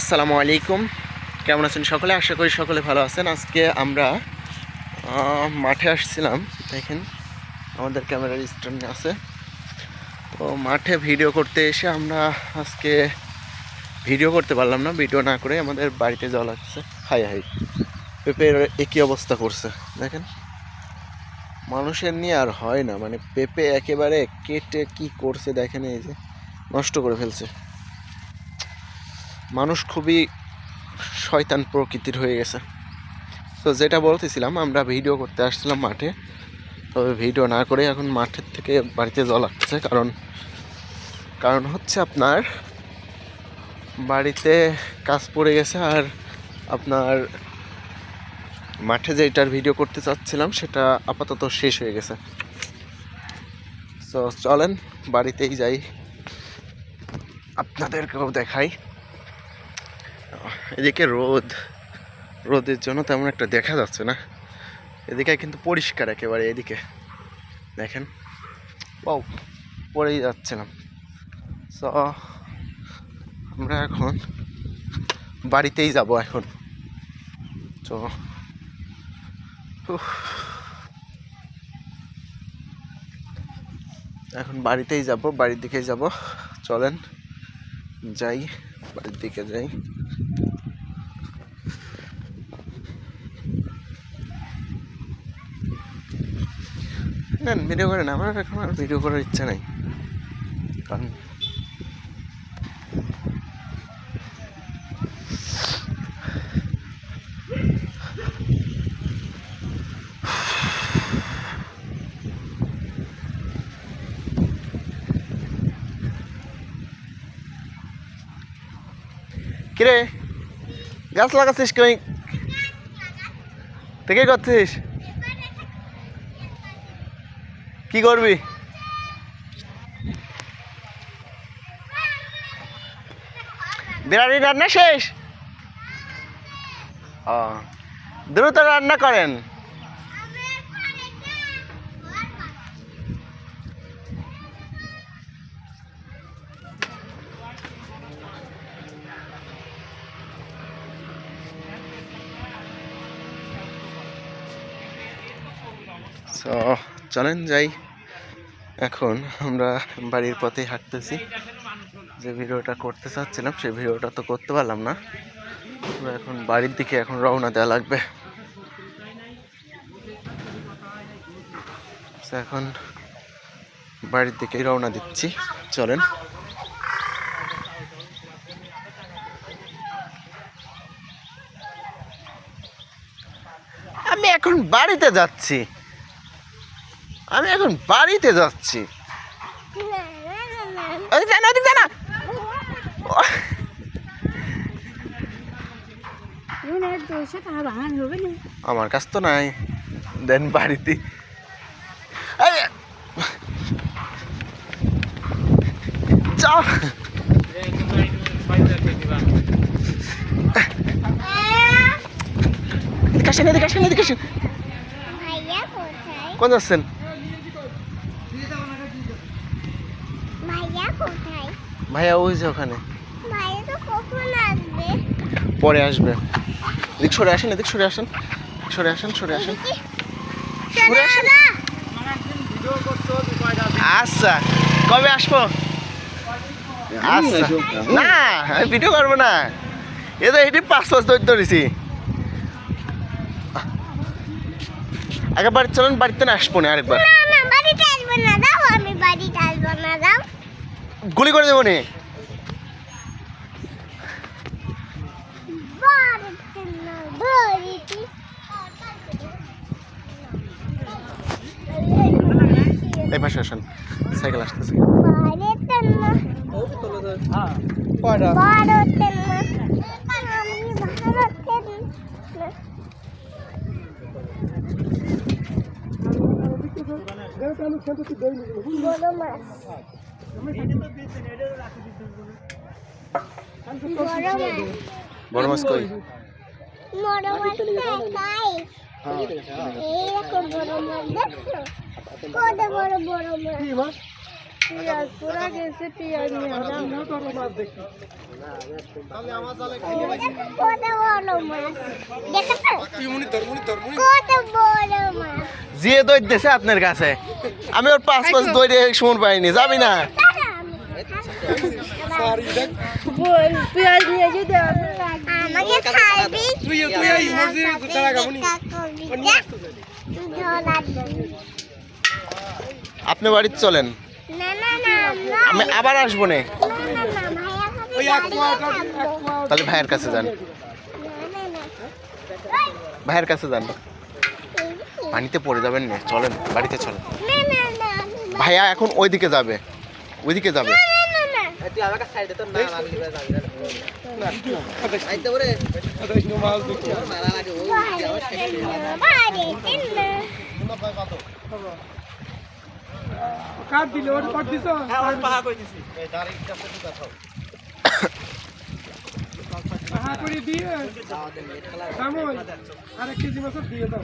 আসসালামু আলাইকুম। কেমন আছেন সকলে? আশা করি সকলে ভালো আছেন। আজকে আমরা মাঠে আসছিলাম। দেখেন, আমাদের ক্যামেরার স্ট্যান্ড আছে। তো মাঠে ভিডিও করতে এসে আমরা আজকে ভিডিও করতে পারলাম না, ভিডিও না করে আমাদের বাড়িতে জল আসছে হাই হাই। পেঁপের একই অবস্থা করছে। দেখেন, মানুষের নিয়ে আর হয় না। মানে পেঁপে একেবারে কেটে কি করছে দেখেন এই যে, নষ্ট করে ফেলছে। মানুষ খুবই শয়তান প্রকৃতির হয়ে গেছে। তো যেটা বলতেছিলাম, আমরা ভিডিও করতে আসছিলাম মাঠে। তবে ভিডিও না করে এখন মাঠের থেকে বাড়িতে জল আসছে কারণ কারণ হচ্ছে আপনার বাড়িতে কাজ পড়ে গেছে আর আপনার মাঠে যেটার ভিডিও করতে চাচ্ছিলাম, সেটা আপাতত শেষ হয়ে গেছে। তো চলেন, বাড়িতেই যাই। আপনাদেরকেও দেখাই। এদিকে রোদ, রোদের জন্য তেমন একটা দেখা যাচ্ছে না। এদিকে কিন্তু পরিষ্কার একেবারে এদিকে। দেখেন। বাউ পড়েই যাচ্ছিলাম। সো আমরা এখন বাড়িতেই যাব এখন। তো। এখন বাড়িতেই যাব, বাড়ির দিকেই যাব। চলেন। যাই, বাড়ির দিকে যাই। না ভিডিও করে না আমার এখন আর ভিডিও করার ইচ্ছা নাই। কারণ কিরে? গাছ লাগাচ্ছিস কই থেকে করছিস? কি করবি? বিরিয়ানি রান্না শেষ? ও দ্রুত রান্না করেন। তো চলেন যাই। এখন আমরা বাড়ির পথেই হাঁটতেছি। যে ভিডিওটা করতে চাচ্ছিলাম, সেই ভিডিওটা তো করতে পারলাম না। এখন বাড়ির দিকে এখন রওনা দেওয়া লাগবে। এখন বাড়ির দিকেই রওনা দিচ্ছি। চলেন। আমি এখন বাড়িতে যাচ্ছি। আমি এখন বাড়িতে যাচ্ছি। জানা জানা আমার কাছ তো নাই। দেন বাড়িতে। যাও। এদিকে আসেন এদিকে আসেন এদিকে আসেন। কোথায়? কোন যাচ্ছেন ভাইয়া কোথায় ভাইয়া ওই যে ওখানে। পরে আসবে। এদিক সরে আসেন এদিক সরে আসেন। সরে আসেন সরে আসেন। সরে আসেন। আচ্ছা কবে আসব? আচ্ছা। না আমি ভিডিও করব না। এ তো এটি পাঁচ পাঁচ ধরে ধরেছি। বাড়ি চলেন বাড়িতে না আসব না আরেকবার না না বাড়িতে আসব না দাও আমি বাড়িতে আসব না দাও গুলি করে দেবো নি। এই পাশে আসেন সাইকেল আসতেছে। মাছ বড় মাছ কই বড় মাছ তাই এইরকম বড় মাছ দেখছ কত বড় বড় মাছ পিয়াজ পুরা গেছে পিয়াজ নিয়ে যে দই দেশে আপনার কাছে। আমি ওর পাঁচ পাঁচ দই রে সময় পাইনি যাবি না? পেঁয়াজ নিয়ে যেতে আমাকে খাবি তুই তুই এই মসজিদে তারা গাবনি আপনি বাড়িতে চলেন। আমি আবার আসব না। না না তাহলে ভাইয়ের কাছে যান। না না ভাইয়ের কাছে যান। পানিতে পড়ে যাবেন না। চলেন বাড়িতে চলেন। না না না ভাইয়া এখন ওইদিকে যাবে। ওইদিকে যাবে। না না কাট দিলে ওর কাট দিছ পাহা করে দিয়ে আরেক কেজি মাছ দিয়ে দাও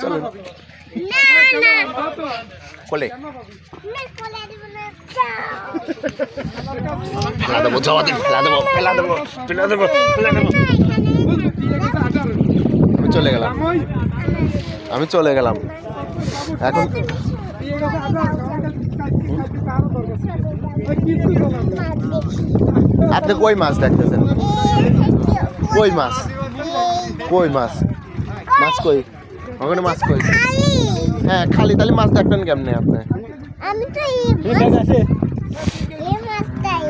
চলেন দাও তো কোলে ফেলা দেবো জমা দিন ফেলা দেবো ফেলা দেবো ফেলা দেবো ফেলা দেবো বুঝলি দিয়ে গেছে আটার আমি চলে গেলাম আমি চলে গেলাম। এখন। আপনি কই মাছ দেখতেছেন? কই মাছ? কই মাছ? মাছ কই? ওখানে মাছ কই? হ্যাঁ খালি তাহলে মাছ দেখবেন কেমনে আপনি?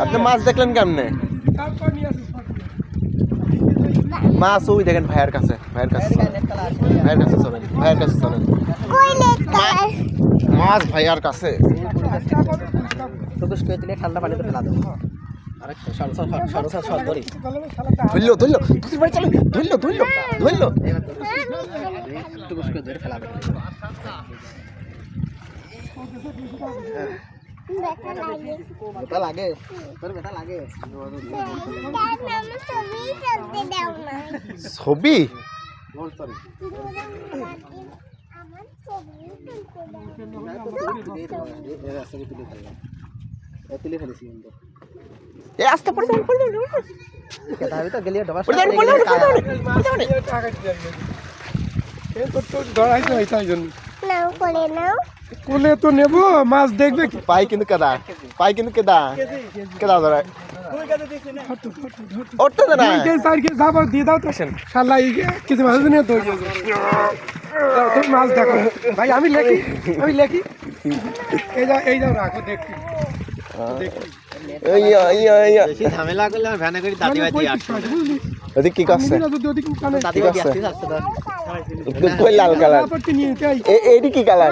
আপনি মাছ দেখলেন কেমনে তারপর নিয়ে আসিস পাখি। মাছ ওই দেখেন ভাইয়ের কাছে ভাইয়ের কাছে ভাইয়ের কাছে চলেন ভাইয়ের কাছে চলেন মাছ ভাইয়ার কাছে। ঠান্ডা পানিতে ফেলা দেবো। ধরলো ধরলো তুই ভাই চলে ধরলো ধরলো ধরলো। টুকুস করে ধরে ফেলা দেবো। ব্যথা লাগে। ব্যথা লাগে তোর ব্যথা লাগে। ছবি? না বল কিন্তু এ আস্তে পড়ে যাবেন পড়ে যাবেন কেতা হবে তো গেলে ডবা পড়ে যাবেন পড়ে যাবেন পড়ে যাবেন এই তো তোর ধরাইতে হয়েছে জন্য নাও করে নাও। কোলে তো নেব মাছ দেখবে কি? পাই কিন্তু কেদা পাই কিন্তু কেদা কেদা ধরে? না যাবার দিয়ে দাও তো শালা এই কিছু মাছ নিয়ে তো মাছ দেখো। ভাই আমি লেখি আমি লেখি। এই যাও এই যাও রাখো দেখি। এই এই এই। বেশি ঝামেলা করলে ভ্যানে করে দাদি বাদি আসছে ওদিক কি করছে? মিনিরা যদি ওদিকে কানে দাদি বাদি আসছে আসছে তো কই লাল কালার? কি colour?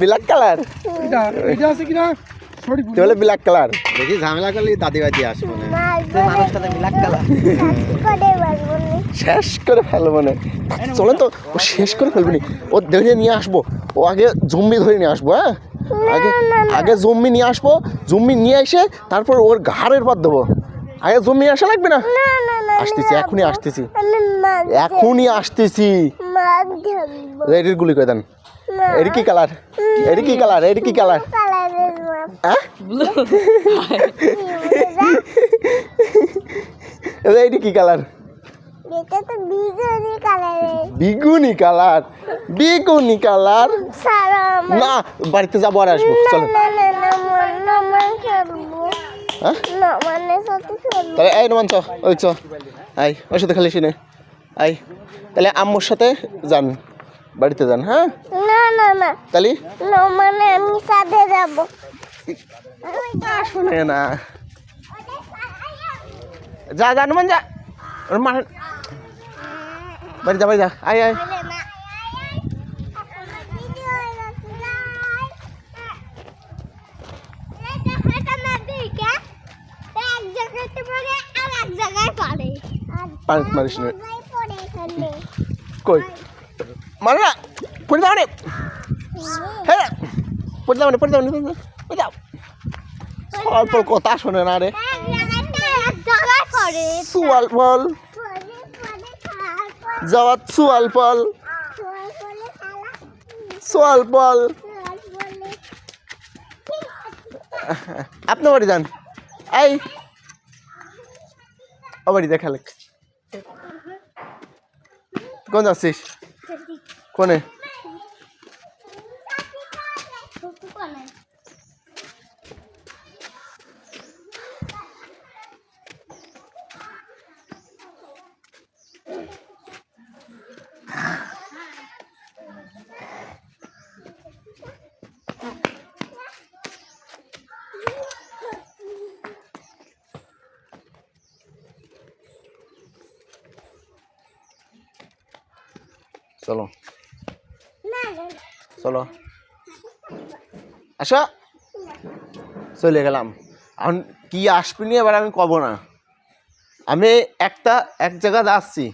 Black colour. Black colour? ঝামেলা করলে দাদি বাদি আসবে না। শেষ করে ফেলব মানে। চলেন তো ও শেষ করে ফেলবি নি। ও ধরে নিয়ে আসব। ও আগে জম্বি ধরে নিয়ে আসব হ্যাঁ? আগে আগে জম্বি নিয়ে আসব জম্বি নিয়ে এসে তারপর ওর ঘাড়ের পর দেবো। আগে জম্বি আসা লাগবে না আসতেছি এখনই আসতেছি এখনই আসতেছি এটির গুলি করে দেন এটি কি কালার এটি কি কালার এটি কি কালার হ্যাঁ এটি কি কালার বিগুনি কালার বিগুনি কালার না বাড়িতে যাব আর আসব চলো হ্যাঁ? মানে তাহলে এই রোমান চ ওই চ। আই ওর সাথে খালি শুনে। আই তাহলে আম্মুর সাথে যান বাড়িতে যান হ্যাঁ? না না না। তাহলে? না মানে আমি সাথে যাব। শুনে না। যা যা নুমান যা ওর মা বাড়ি যা বাড়ি যা। আয় আয়। পানি মারিস কই? মারে না। পড়ে যাও রে হ্যাঁ পড়ে না পড়ে না, পড়ে যাও। অল্প কথা শোনে না রে। সুয়াল বল। যাওয়াত সোয়াল পল সোয়াল পল আপনার বাড়ি যান। এই। ও বাড়ি দেখা লেখ কোন যাচ্ছিস কোনে চলো। চলো। আসো। চলে গেলাম। এখন কি আসবি নি এবার আমি কব না। আমি একটা এক জায়গা যাচ্ছি